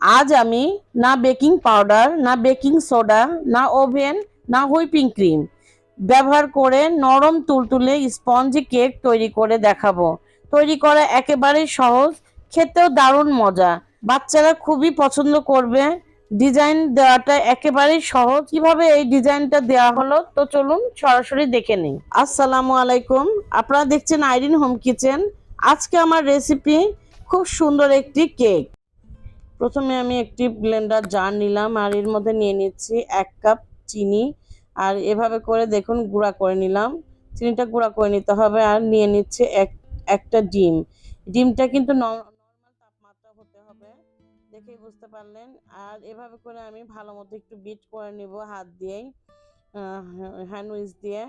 আজ আমি না বেকিং পাউডার, না বেকিং সোডা, না ওভেন, না হুইপিং ক্রিম ব্যবহার করে নরম তুলতুলে স্পঞ্জি কেক তৈরি করে দেখাবো। তৈরি করা একেবারেই সহজ, খেতেও দারুণ মজা। বাচ্চারা খুবই পছন্দ করবে। ডিজাইন দেওয়াটা একেবারেই সহজ। কীভাবে এই ডিজাইনটা দেওয়া হলো? তো চলুন সরাসরি দেখে নিই। আসসালামু আলাইকুম। আপনারা দেখছেন আইরিন হোম কিচেন। আজকে আমার রেসিপি খুব সুন্দর একটি কেক। প্রথমে আমি একটি ব্লেন্ডার জার নিলাম আর এর মধ্যে নিয়ে নিচ্ছি এক কাপ চিনি। আর এভাবে করে দেখুন গুঁড়া করে নিলাম। চিনিটা গুঁড়া করে নিতে হবে আর নিয়ে নিচ্ছে এক, একটা ডিম। ডিমটা কিন্তু নর্মাল তাপমাত্রা হতে হবে, দেখেই বুঝতে পারলেন। আর এভাবে করে আমি ভালো মতো একটু বিট করে নিব হাত দিয়েই হ্যান্ড উইচ দিয়ে।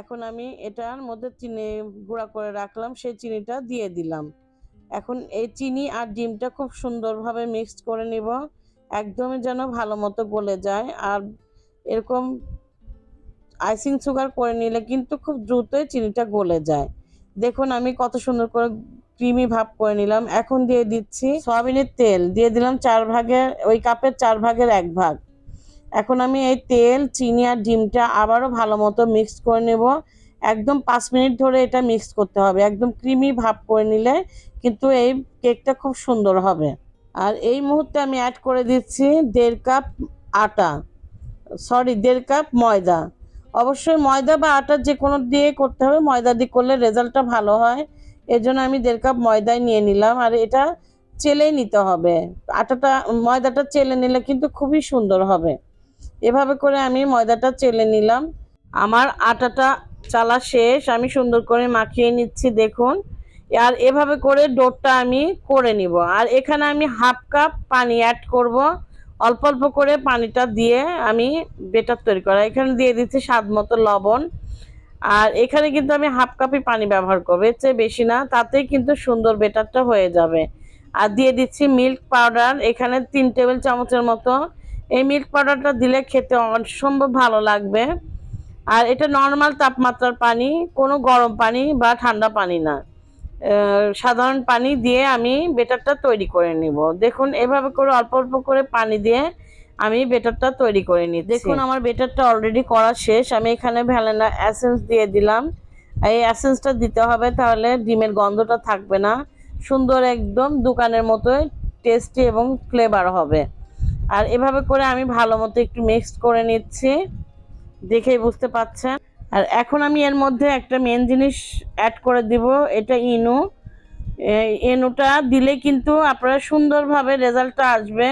এখন আমি এটার মধ্যে চিনি গুঁড়া করে রাখলাম, সেই চিনিটা দিয়ে দিলাম। এখন এই চিনি আর ডিমটা খুব সুন্দরভাবে মিক্সড করে নিব। একদমই যেন ভালো মতো গলে যায়। আর এরকম আইসিং সুগার করে নিলে কিন্তু খুব দ্রুতই চিনিটা গলে যায়। দেখুন, আমি কত সুন্দর করে ক্রিমি ভাব করে নিলাম। এখন দিয়ে দিচ্ছি সয়াবিনের তেল। দিয়ে দিলাম চার ভাগের, ওই কাপের চার ভাগের এক ভাগ। এখন আমি এই তেল, চিনি আর ডিমটা আবারও ভালো মতো মিক্স করে নেব। একদম পাঁচ মিনিট ধরে এটা মিক্স করতে হবে। একদম ক্রিমি ভাব করে নিলে কিন্তু এই কেকটা খুব সুন্দর হবে। আর এই মুহূর্তে আমি অ্যাড করে দিচ্ছি দেড় কাপ আটা। সরি দেড় কাপ ময়দা। অবশ্যই ময়দা বা আটা যে কোনো দিয়ে করতে হবে। ময়দা দিয়ে করলে রেজাল্টটা ভালো হয়। এর জন্য আমি দেড় কাপ ময়দাই নিয়ে নিলাম। আর এটা চেলেই নিতে হবে। আটাটা, ময়দাটা চেলে নিলে কিন্তু খুবই সুন্দর হবে। এভাবে করে আমি ময়দাটা চেলে নিলাম। আমার আটাটা চালা শেষ, আমি সুন্দর করে মাখিয়ে নিচ্ছি, দেখুন। আর এভাবে করে ডোরটা আমি করে নিব। আর এখানে আমি হাফ কাপ পানি অ্যাড করব। অল্প অল্প করে পানিটা দিয়ে আমি বেটার তৈরি করা। এখানে দিয়ে দিচ্ছি স্বাদ মতো লবণ। আর এখানে কিন্তু আমি হাফ কাপই পানি ব্যবহার করব। এর চেয়ে বেশি না, তাতেই কিন্তু সুন্দর বেটারটা হয়ে যাবে। আর দিয়ে দিচ্ছি মিল্ক পাউডার এখানে তিন টেবিল চামচের মতো। এই মিল্ক পাউডারটা দিলে খেতে অসম্ভব ভালো লাগবে। আর এটা নর্মাল তাপমাত্রার পানি, কোনো গরম পানি বা ঠান্ডা পানি না। সাধারণ পানি দিয়ে আমি বেটারটা তৈরি করে নিব। দেখুন, এভাবে করে অল্প অল্প করে পানি দিয়ে আমি বেটারটা তৈরি করে নিই দেখুন, আমার বেটারটা অলরেডি করা শেষ। আমি এখানে ভ্যালেনা অ্যাসেন্স দিয়ে দিলাম। এই অ্যাসেন্সটা দিতে হবে তাহলে ডিমের গন্ধটা থাকবে না। সুন্দর একদম দোকানের মতোই টেস্টি এবং ফ্লেভার হবে। আর এভাবে করে আমি ভালো মতো একটু মিক্সড করে নিচ্ছি। দেখেই বুঝতে পাচ্ছেন। আর এখন আমি এর মধ্যে একটা মেন জিনিস অ্যাড করে দিব, এটা ইনু। ইনুটা দিলে কিন্তু আপনারা সুন্দরভাবে রেজাল্টটা আসবে।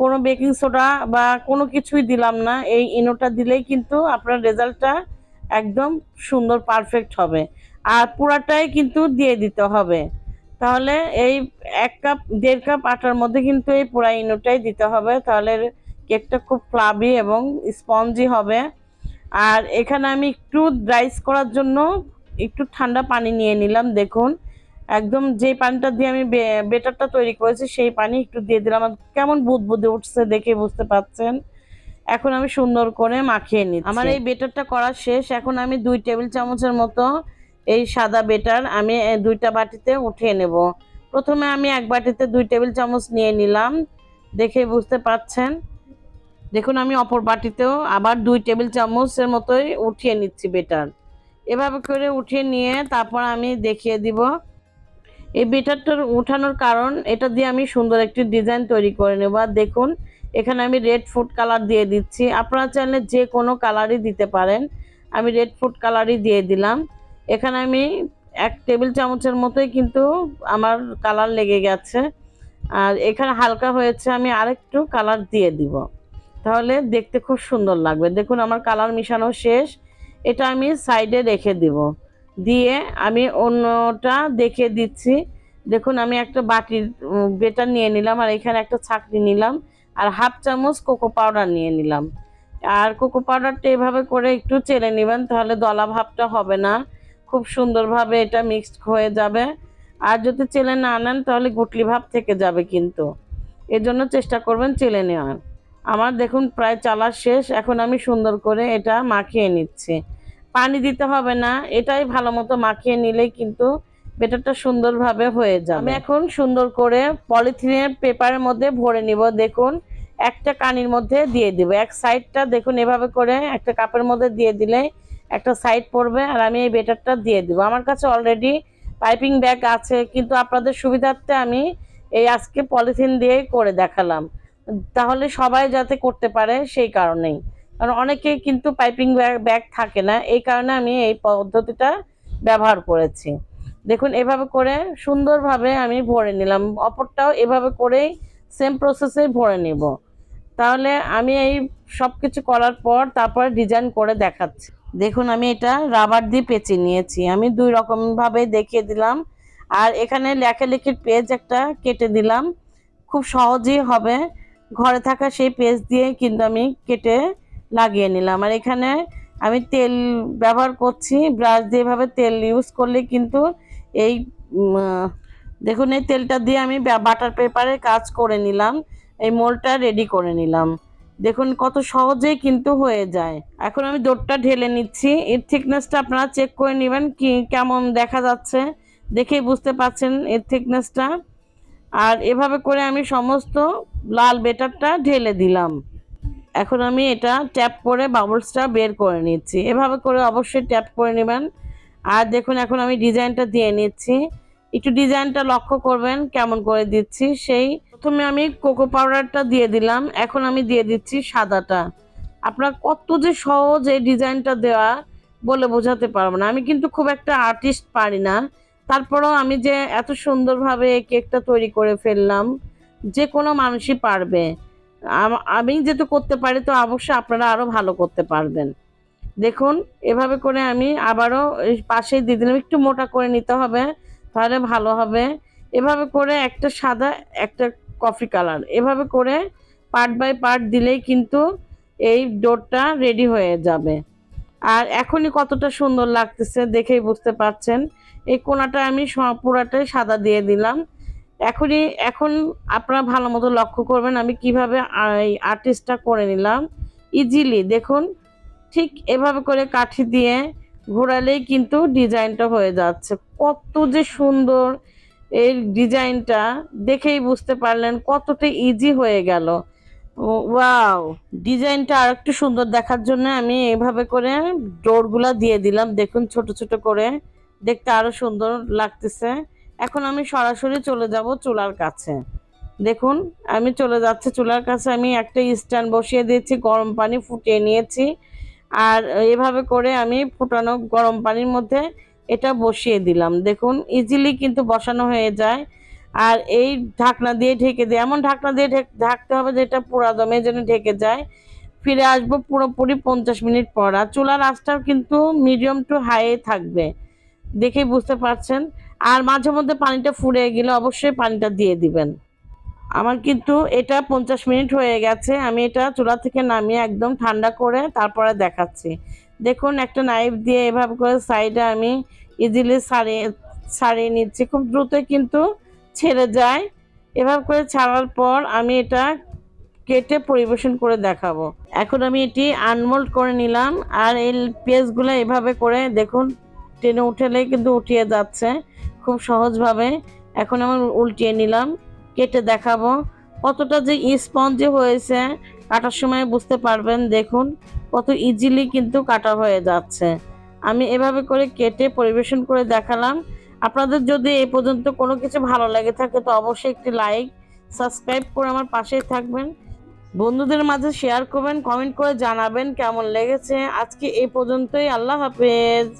কোনো বেকিং সোডা বা কোনো কিছুই দিলাম না, এই ইনোটা দিলেই কিন্তু আপনার রেজাল্টটা একদম সুন্দর পারফেক্ট হবে। আর পুরাটাই কিন্তু দিয়ে দিতে হবে। তাহলে এই এক কাপ, দেড় কাপ আটার মধ্যে কিন্তু এই পুরা ইনোটাই দিতে হবে। তাহলে কেকটা খুব ফ্লাবি এবং স্পঞ্জি হবে। আর এখানে আমি একটু রাইস করার জন্য একটু ঠান্ডা পানি নিয়ে নিলাম, দেখুন। একদম যে পানিটা দিয়ে আমি বেটারটা তৈরি করেছি, সেই পানি একটু দিয়ে দিলাম। কেমন বুদ বুদে উঠছে দেখে বুঝতে পাচ্ছেন? এখন আমি সুন্দর করে মাখিয়ে নিই আমার এই বেটারটা করা শেষ। এখন আমি দুই টেবিল চামচের মতো এই সাদা বেটার আমি দুইটা বাটিতে উঠিয়ে নেব। প্রথমে আমি এক বাটিতে দুই টেবিল চামচ নিয়ে নিলাম, দেখে বুঝতে পাচ্ছেন? দেখুন, আমি অপর বাটিতেও আবার দুই টেবিল চামচের মতোই উঠিয়ে নিচ্ছি বেটার। এভাবে করে উঠিয়ে নিয়ে তারপর আমি দেখিয়ে দিব। এই বেটারটার উঠানোর কারণ, এটা দিয়ে আমি সুন্দর একটি ডিজাইন তৈরি করে নেব। আর দেখুন, এখানে আমি রেড ফুড কালার দিয়ে দিচ্ছি। আপনারা চাইলে যে কোনো কালারই দিতে পারেন। আমি রেড ফুড কালারই দিয়ে দিলাম। এখানে আমি এক টেবিল চামচের মতোই কিন্তু আমার কালার লেগে গেছে। আর এখানে হালকা হয়েছে, আমি আরেকটু কালার দিয়ে দিব। তাহলে দেখতে খুব সুন্দর লাগবে। দেখুন, আমার কালার মিশানো শেষ। এটা আমি সাইডে রেখে দিব। দিয়ে আমি অন্যটা দেখে দিচ্ছি। দেখুন, আমি একটা বাটির বেটার নিয়ে নিলাম আর এখানে একটা ছাকনি নিলাম আর হাফ চামচ কোকো পাউডার নিয়ে নিলাম। আর কোকো পাউডারটা এভাবে করে একটু চেলে নেবেন, তাহলে দলা ভাবটা হবে না। খুব সুন্দরভাবে এটা মিক্সড হয়ে যাবে। আর যদি চেলে না নেন, তাহলে গুটলি ভাব থেকে যাবে কিন্তু। এর জন্য চেষ্টা করবেন চেলে নেওয়ার। আমার দেখুন প্রায় চালা শেষ, এখন আমি সুন্দর করে এটা মাখিয়ে নিচ্ছি। পানি দিতে হবে না, এটাই ভালো মতো মাখিয়ে নিলেই কিন্তু বেটারটা সুন্দরভাবে হয়ে যাবে। আমি এখন সুন্দর করে পলিথিনের পেপারের মধ্যে ভরে নিব, দেখুন, একটা কানির মধ্যে দিয়ে দিব। এক সাইডটা দেখুন, এভাবে করে একটা কাপের মধ্যে দিয়ে দিলে একটা সাইড পড়বে আর আমি এই বেটারটা দিয়ে দিব। আমার কাছে অলরেডি পাইপিং ব্যাগ আছে, কিন্তু আপনাদের সুবিধার্থে আমি এই আজকে পলিথিন দিয়ে করে দেখালাম। তাহলে সবাই যাতে করতে পারে সেই কারণেই। কারণ অনেকে কিন্তু পাইপিং ব্যাগ থাকে না, এই কারণে আমি এই পদ্ধতিটা ব্যবহার করেছি। দেখুন, এভাবে করে সুন্দরভাবে আমি ভরে নিলাম। অপরটাও এভাবে করেই সেম প্রসেসে ভরে নিব। তাহলে আমি এই সব কিছু করার পর তারপরে ডিজাইন করে দেখাচ্ছি। দেখুন, আমি এটা রাবার দিয়ে পেঁচে নিয়েছি। আমি দুই রকমভাবে দেখিয়ে দিলাম। আর এখানে লেখালেখির পেজ একটা কেটে দিলাম। খুব সহজেই হবে। ঘরে থাকা সেই পেজ দিয়ে কিন্তু আমি কেটে লাগিয়ে নিলাম। আর এখানে আমি তেল ব্যবহার করছি, ব্রাশ দিয়ে এভাবে তেল ইউজ করলে কিন্তু এই দেখুন এই তেলটা দিয়ে আমি বাটার পেপারে কাজ করে নিলাম, এই মোলটা রেডি করে নিলাম। দেখুন কত সহজেই কিন্তু হয়ে যায়। এখন আমি দোরটা ঢেলে নিচ্ছি। এর থিকনেসটা আপনারা চেক করে নেবেন কি, কেমন দেখা যাচ্ছে। দেখেই বুঝতে পারছেন এর থিকনেসটা আর এভাবে করে আমি সমস্ত লাল বেটারটা ঢেলে দিলাম। এখন আমি এটা ট্যাপ করে বাবলসটা বের করে নিচ্ছি। এভাবে করে অবশ্যই ট্যাপ করে নেবেন। আর দেখুন, এখন আমি ডিজাইনটা দিয়ে নিচ্ছি। একটু ডিজাইনটা লক্ষ্য করবেন কেমন করে দিচ্ছি। সেই প্রথমে আমি কোকো পাউডারটা দিয়ে দিলাম। এখন আমি দিয়ে দিচ্ছি সাদাটা। আপনার কত যে সহজ এই ডিজাইনটা দেওয়া বলে বোঝাতে পারব না। আমি কিন্তু খুব একটা আর্টিস্ট পারি না। তারপরেও আমি যে এত সুন্দরভাবে এই কেকটা তৈরি করে ফেললাম, যে কোনো মানুষই পারবে। আমি যেহেতু করতে পারি, তো অবশ্যই আপনারা আরও ভালো করতে পারবেন। দেখুন, এভাবে করে আমি আবারও পাশেই দিয়ে দিলাম। একটু মোটা করে নিতে হবে, তাহলে ভালো হবে। এভাবে করে একটা সাদা, একটা কফি কালার। এভাবে করে পার্ট বাই পার্ট দিলেই কিন্তু এই ডোরটা রেডি হয়ে যাবে। আর এখনই কতটা সুন্দর লাগতেছে দেখেই বুঝতে পারছেন। এই কোনাটা আমি পুরাটাই সাদা দিয়ে দিলাম। এখনই, এখন আপনারা ভালো মতো লক্ষ্য করবেন আমি কীভাবে এই আর্টিস্টটা করে নিলাম। ইজিলি দেখুন, ঠিক এভাবে করে কাঠি দিয়ে ঘোরালেই কিন্তু ডিজাইনটা হয়ে যাচ্ছে। কত যে সুন্দর এই ডিজাইনটা, দেখেই বুঝতে পারলেন কতটা ইজি হয়ে গেল। ওয়াও ডিজাইনটা আর একটু সুন্দর দেখার জন্য আমি এভাবে করে ডোরগুলা দিয়ে দিলাম। দেখুন, ছোট ছোট করে। দেখতে আরও সুন্দর লাগতেছে। এখন আমি সরাসরি চলে যাব চুলার কাছে। দেখুন, আমি চলে যাচ্ছি চুলার কাছে। আমি একটা স্ট্যান্ড বসিয়ে দিয়েছি, গরম পানি ফুটিয়ে নিয়েছি। আর এভাবে করে আমি ফুটানো গরম পানির মধ্যে এটা বসিয়ে দিলাম। দেখুন ইজিলি কিন্তু বসানো হয়ে যায়। আর এই ঢাকনা দিয়ে ঢেকে দিই এমন ঢাকনা দিয়ে ঢেক- ঢাকতে হবে যেটা পুরা দমে যেন ঢেকে যায়। ফিরে আসব পুরোপুরি পঞ্চাশ মিনিট পর। আর চুলার আঁচটাও কিন্তু মিডিয়াম টু হাই থাকবে, দেখেই বুঝতে পারছেন। আর মাঝে মধ্যে পানিটা ফুরে গেলে অবশ্যই পানিটা দিয়ে দিবেন। আমার কিন্তু এটা পঞ্চাশ মিনিট হয়ে গেছে, আমি এটা চুলা থেকে নামিয়ে একদম ঠান্ডা করে তারপরে দেখাচ্ছি। দেখুন, একটা নাইফ দিয়ে এভাবে করে সাইডে আমি ইজিলি সারিয়ে সারিয়ে নিচ্ছি। খুব দ্রুত কিন্তু ছেড়ে যায়। এভাবে করে ছাড়ার পর আমি এটা কেটে পরিবেশন করে দেখাবো। এখন আমি এটি আনমোল্ড করে নিলাম। আর এই পেজগুলো এভাবে করে দেখুন, টেনে উঠেলে কিন্তু উঠিয়ে যাচ্ছে খুব সহজভাবে। এখন আমি উল্টিয়ে নিলাম, কেটে দেখাবো। কতটা যে স্পঞ্জি হয়েছে, কাটার সময় বুঝতে পারবেন, দেখুন, কত ইজিলি কিন্তু কাটা হয়ে যাচ্ছে। আমি এভাবে করে কেটে পরিবেশন করে দেখালাম। আপনাদের যদি এ পর্যন্ত কোনো কিছু ভালো লাগে থাকে, তো অবশ্যই একটি লাইক সাবস্ক্রাইব করে আমার পাশেই থাকবেন। বন্ধুদের মাঝে শেয়ার করবেন কমেন্ট করে জানাবেন কেমন লেগেছে। আজকে এই পর্যন্তই, আল্লাহ হাফেজ।